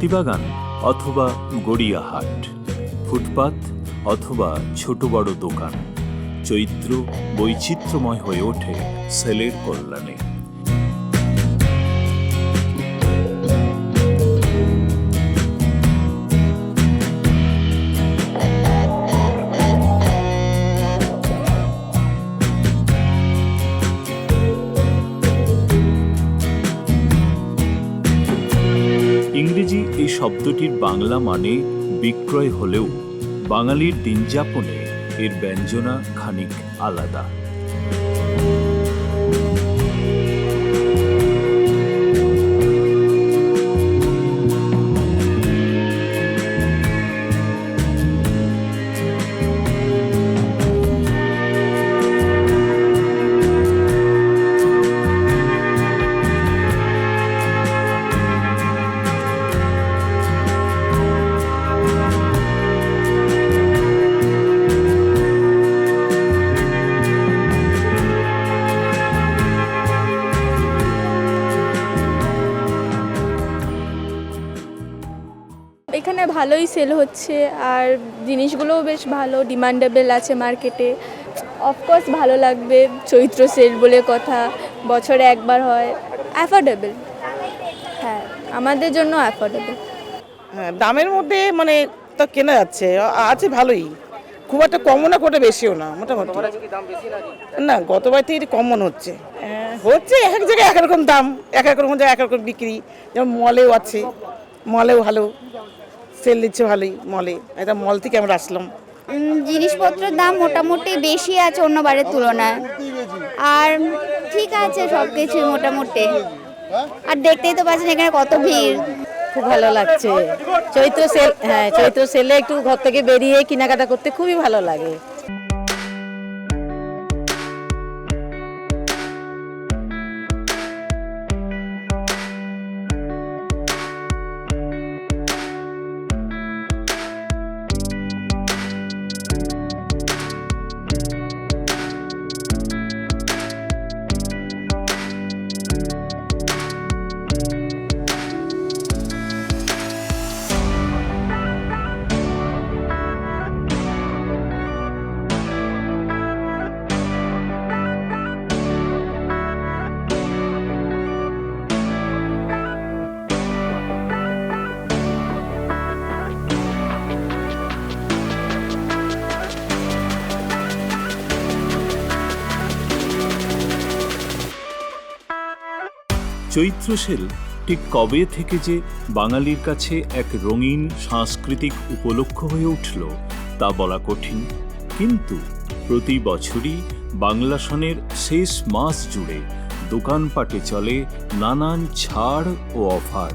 হাতিবাগান অথবা গড়িয়াহাট। ফুটপাত অথবা ছোট বড় দোকান। চৈত্র বৈচিত্র্যময় হয়ে ওঠে সেলের কল্যাণে। শব্দটির বাংলা মানে বিক্রয় হলেও বাঙালির দিনযাপনে এর ব্যঞ্জনা খানিক আলাদা। ভালোই সেল হচ্ছে আর জিনিসগুলোও বেশ ভালো ডিমান্ডেবল আছে মার্কেটে অফকোর্স ভালো লাগবে চৈত্র সেল বলে কথা বছরে একবার হয়। অ্যাফোর্ডেবল হ্যাঁ আমাদের জন্য অ্যাফোর্ডেবল হ্যাঁ দামের মধ্যে মানে তো কেনা যাচ্ছে। আছে ভালোই। খুব একটা কমও না কোটা বেশিও না মোটামুটি। না গতবার থেকে কম মনে হচ্ছে। হচ্ছে এক এক জায়গায় এক রকম দাম এক এক রকম জায়গায় এক এক রকম বিক্রি। যেমন মলেও আছে। মলেও ভালো। সেল দিচ্ছে ভালোই মলে। এটা মল থেকে আমরা আসলাম। জিনিসপত্রের দাম মোটামুটি বেশি আছে অন্যবারের তুলনায়। আর ঠিক আছে সব কিছুই মোটামুটি। আর দেখতেই তো পাচ্ছেন এখানে কত ভিড়। খুব ভালো লাগছে। চৈত্র সেল হ্যাঁ চৈত্র সেলে একটু ঘর থেকে বেরিয়ে কেনাকাটা করতে খুবই ভালো লাগে। চৈত্র সেল ঠিক কবে থেকে যে বাঙালির কাছে এক রঙিন সাংস্কৃতিক উপলক্ষ হয়ে উঠল তা বলা কঠিন। কিন্তু প্রতি বছরই বাংলা সনের শেষ মাস জুড়ে দোকানপাটে চলে নানান ছাড় ও অফার।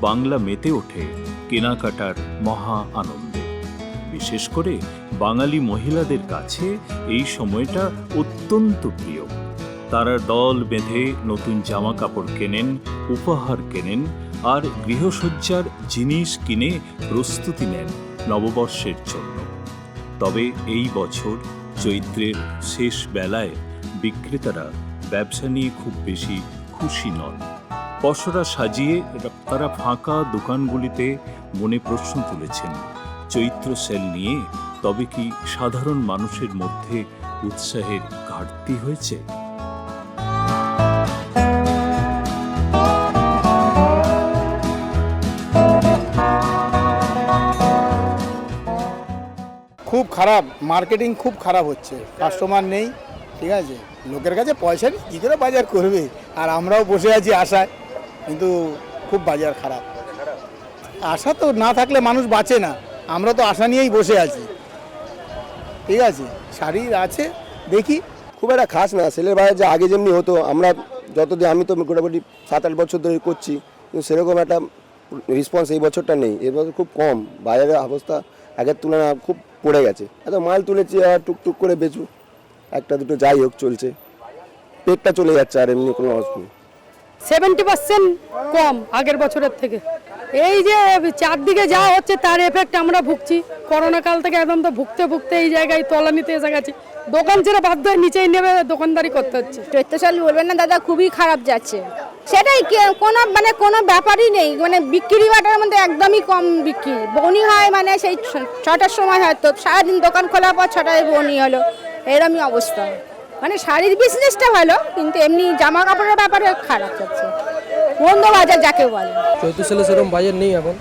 বাংলা মেতে ওঠে কেনাকাটার মহা আনন্দে। বিশেষ করে বাঙালি মহিলাদের কাছে এই সময়টা অত্যন্ত প্রিয়। তারা দল বেঁধে নতুন জামা কাপড় কেনেন, উপহার কেনেন আর গৃহসজ্জার জিনিস কিনে প্রস্তুতি নেন নববর্ষের জন্য। তবে এই বছর চৈত্রের শেষ বেলায় বিক্রেতারা ব্যবসা নিয়ে খুব বেশি খুশি নন। পসরা সাজিয়ে তারা ফাঁকা দোকানগুলিতে মনে প্রশ্ন তুলেছেন। চৈত্র সেল নিয়ে তবে কি সাধারণ মানুষের মধ্যে উৎসাহের ঘাটতি হয়েছে? খুব খারাপ, মার্কেটিং খুব খারাপ হচ্ছে। কাস্টমার নেই, ঠিক আছে? লোকের কাছে পয়সা নেই, কী করে বাজার করবে? আর আমরাও বসে আছি আশায়। কিন্তু খুব বাজার খারাপ। আশা তো না থাকলে মানুষ বাঁচে না। আমরা তো আশা নিয়েই বসে আছি। ঠিক আছে শাড়ির আছে, দেখি। খুব একটা খাস না সেলের বাজার যে আগে যেমনি হতো, আমরা যতদিন আমি তো মোটামুটি সাত আট বছর ধরে করছি, কিন্তু সেরকম একটা রেসপন্স এই বছরটা নেই। এর বছর খুব কম, বাজারের অবস্থা আগের তুলনায় খুব পড়ে গেছে। এত মাল তুলেছি আর টুকটুক করে বেচু একটা দুটো যাই হোক চলছে। পেটটা চলে যাচ্ছে আর এমনি কোনো অসুবিধা। সেভেন্টি পার্সেন্ট কম আগের বছরের থেকে। এই যে চারদিকে যা হচ্ছে তার এফেক্ট আমরা ভুগছি। করোনা কাল থেকে একদম তো ভুগতে ভুগতে এই জায়গায় তলানিতে এসে গেছি। দোকান ছেড়ে বাধ্য হয়ে নিচেই নেমে দোকানদারি করতে হচ্ছে। চৈত্রশাল বলবেন না দাদা, খুবই খারাপ যাচ্ছে। সেটাই কোনো মানে কোনো ব্যাপারই নেই। মানে বিক্রি বাটার মধ্যে একদমই কম বিক্রি। বনি হয় মানে সেই ছটার সময় হয়তো। সারাদিন দোকান খোলার পর ছটায় বনি হলো। এরমই অবস্থা। মানে শাড়ির বিজনেসটা ভালো কিন্তু এমনি জামা কাপড়ের ব্যাপারে খারাপ যাচ্ছে বন্ধ বাজার যাকে বলে। চৈত্র সেলে সেরকম বাজার নেই এখন।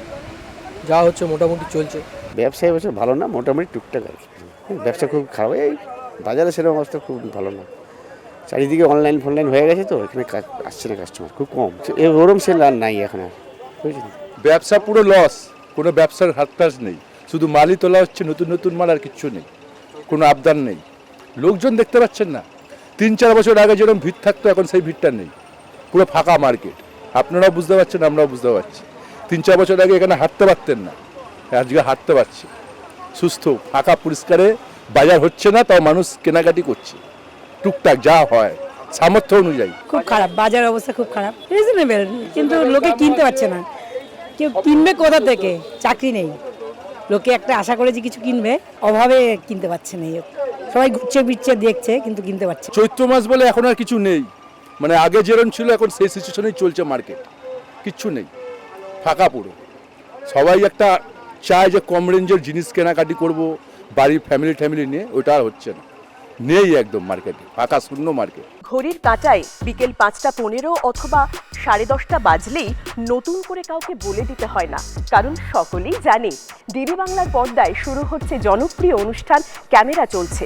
যা হচ্ছে মোটামুটি চলছে। ব্যবসা এবছর ভালো না মোটামুটি টুকটাক আর কি। ব্যবসা খুব খারাপ। এই বাজারে সেরকম অবস্থা খুব ভালো না। চারিদিকে অনলাইন ফনলাইন হয়ে গেছে তো এখানে কাজ- আসছে না কাস্টমার খুব কম। এ ওরম সেল আর নাই এখন আর বুঝলি? ব্যবসা পুরো লস কোনো ব্যবসার হাত নেই। শুধু মালই তোলা হচ্ছে নতুন নতুন মাল আর কিচ্ছু নেই। কোনো আবদার নেই। লোকজন দেখতে পাচ্ছেন না। তিন চার বছর আগে যেরকম ভিড় থাকতো, এখন সেই ভিড়টা নেই। পুরো ফাঁকা মার্কেট। আপনারাও বুঝতে পারছেন, আমরাও বুঝতে পারছি। তিন চার বছর আগে এখানে হাঁটতে পারতেন না। আজকে হাঁটতে পারছি। সুস্থ, ফাঁকা, পরিষ্কারে, বাজার হচ্ছে না, তাও মানুষ কেনাকাটি করছে। টুকটাক যা হয়, সামর্থ্য অনুযায়ী। খুব খারাপ, বাজার অবস্থা খুব খারাপ। রিজনেবল কিন্তু লোকে কিনতে পারছে না। কেউ কিনবে কোথা থেকে? চাকরি নেই। লোকে একটা আশা করে যে কিছু কিনবে, অভাবে কিনতে পারছে না সবাই ঘুরছে বিচ্ছে দেখছে কিন্তু কিনতে পারছে চৈত্র মাস বলে এখন আর কিছু নেই। মানে আগে যেরকম ছিল এখন সেই সিচুয়েশনেই চলছে মার্কেট। কিচ্ছু নেই। ফাঁকা পুরো। সবাই একটা চায় যে কম রেঞ্জের জিনিস কেনাকাটি করব বাড়ির ফ্যামিলি ট্যামিলি নিয়ে ওটা আর হচ্ছে না। নেই একদম মার্কেটে। ফাঁকা শূন্য মার্কেট। ঘড়ির কাঁটায় বিকেল পাঁচটা পনেরো অথবা সাড়ে দশটা বাজলেই নতুন করে কাউকে বলে দিতে হয় না। কারণ সকলেই জানে ডিডি বাংলার পর্দায় শুরু হচ্ছে জনপ্রিয় অনুষ্ঠান ক্যামেরা চলছে।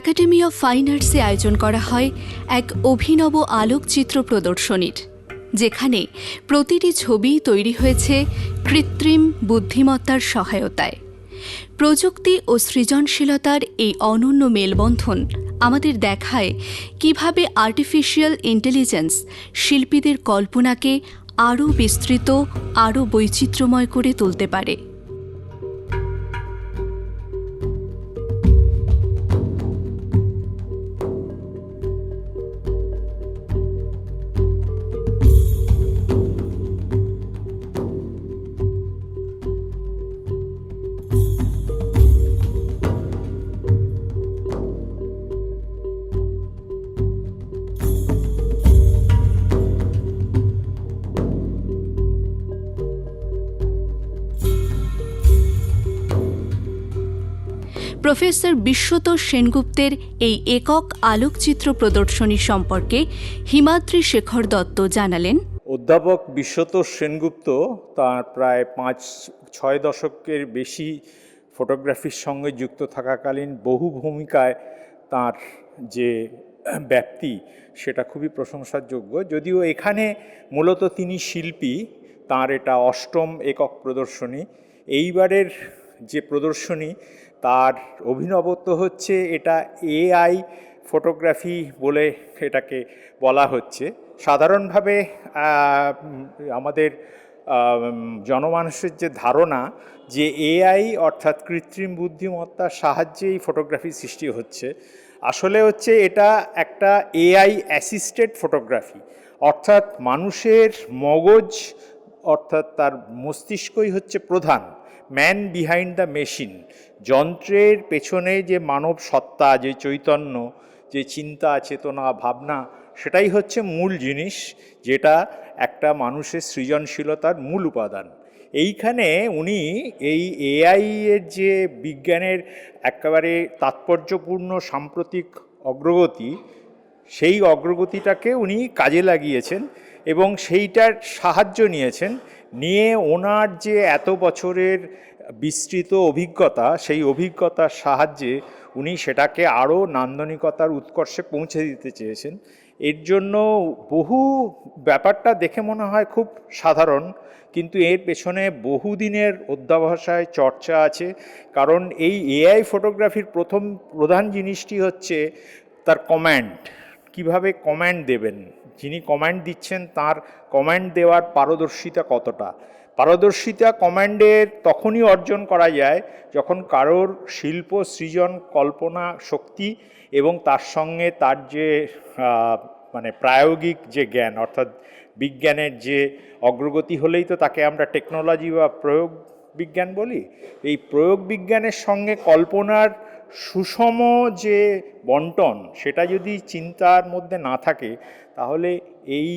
একাডেমি অফ ফাইন আর্টসে আয়োজন করা হয় এক অভিনব আলোকচিত্র প্রদর্শনীর, যেখানে প্রতিটি ছবি তৈরি হয়েছে কৃত্রিম বুদ্ধিমত্তার সহায়তায়। প্রযুক্তি ও সৃজনশীলতার এই অনন্য মেলবন্ধন আমাদের দেখায় কীভাবে আর্টিফিশিয়াল ইন্টেলিজেন্স শিল্পীদের কল্পনাকে আরও বিস্তৃত, আরও বৈচিত্র্যময় করে তুলতে পারে। প্রফেসর বিশ্বতোষ সেনগুপ্তের এই একক আলোকচিত্র প্রদর্শনী সম্পর্কে হিমাদ্রি শেখর দত্ত জানালেন। অধ্যাপক বিশ্বতোষ সেনগুপ্ত তার প্রায় পাঁচ, ছয় দশকের বেশি ফটোগ্রাফির সঙ্গে যুক্ত থাকাকালীন বহু ভূমিকায় তার যে ব্যাপ্তি সেটা খুবই প্রশংসার যোগ্য যদিও এখানে মূলত তিনি শিল্পী, তার এটা অষ্টম একক প্রদর্শনী। এইবারের যে প্রদর্শনী তার অভিনবত্ব হচ্ছে এটা এআই ফটোগ্রাফি বলে এটাকে বলা হচ্ছে। সাধারণভাবে আমাদের জনমানুষের যে ধারণা যে এআই অর্থাৎ কৃত্রিম বুদ্ধিমত্তার সাহায্যেই ফটোগ্রাফি সৃষ্টি হচ্ছে, আসলে হচ্ছে এটা একটা এআই অ্যাসিস্টেড ফটোগ্রাফি। অর্থাৎ মানুষের মগজ অর্থাৎ তার মস্তিষ্কই হচ্ছে প্রধান, ম্যান বিহাইন্ড দ্য মেশিন। যন্ত্রের পেছনে যে মানব সত্তা, যে চৈতন্য, যে চিন্তা, চেতনা, ভাবনা, সেটাই হচ্ছে মূল জিনিস, যেটা একটা মানুষের সৃজনশীলতার মূল উপাদান। এইখানে উনি এই এআই এর যে বিজ্ঞানের একেবারে তাৎপর্যপূর্ণ সাম্প্রতিক অগ্রগতি, সেই অগ্রগতিটাকে উনি কাজে লাগিয়েছেন এবং সেইটার সাহায্য নিয়েছেন। নিয়ে ওনার যে এত বছরের বিস্তৃত অভিজ্ঞতা, সেই অভিজ্ঞতার সাহায্যে উনি সেটাকে আরও নান্দনিকতার উৎকর্ষে পৌঁছে দিতে চেয়েছেন। এর জন্য বহু ব্যাপারটা দেখে মনে হয় খুব সাধারণ, কিন্তু এর পেছনে বহুদিনের অধ্যাবসায় চর্চা আছে, কারণ এই এআই ফটোগ্রাফির প্রথম প্রধান জিনিসটি হচ্ছে তার কমান্ড, কীভাবে কমান্ড দেবেন। যিনি কমান্ড দিচ্ছেন তার কমান্ড দেওয়ার পারদর্শিতা কতটা? পারদর্শিতা কমান্ডের তখনই অর্জন করা যায় যখন কারোর শিল্প, সৃজন, কল্পনা, শক্তি এবং তার সঙ্গে তার যে মানে প্রায়োগিক যে জ্ঞান, অর্থাৎ বিজ্ঞানের যে অগ্রগতি হলেই তো তাকে আমরা টেকনোলজি বা প্রয়োগ বিজ্ঞান বলি, এই প্রয়োগ বিজ্ঞানের সঙ্গে কল্পনার সুষম যে বন্টন সেটা যদি চিন্তার মধ্যে না থাকে, তাহলে এই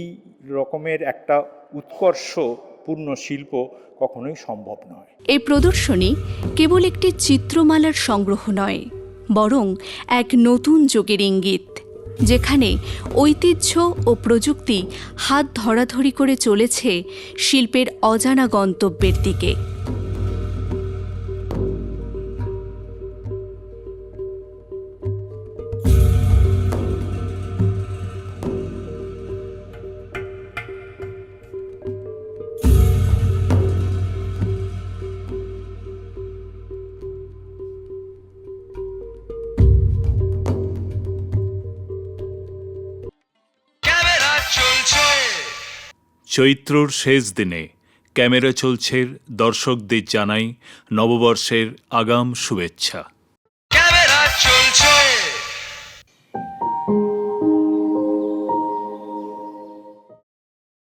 রকমের একটা উৎকর্ষপূর্ণ শিল্প কখনোই সম্ভব নয়। এই প্রদর্শনী কেবল একটি চিত্রমালার সংগ্রহ নয়, বরং এক নতুন যুগের ইঙ্গিত, যেখানে ঐতিহ্য ও প্রযুক্তি হাত ধরাধরি করে চলেছে শিল্পের অজানা গন্তব্যের দিকে। চৈত্রর শেষ দিনে ক্যামেরা চলছে দর্শকদের জানাই নববর্ষের আগাম শুভেচ্ছা।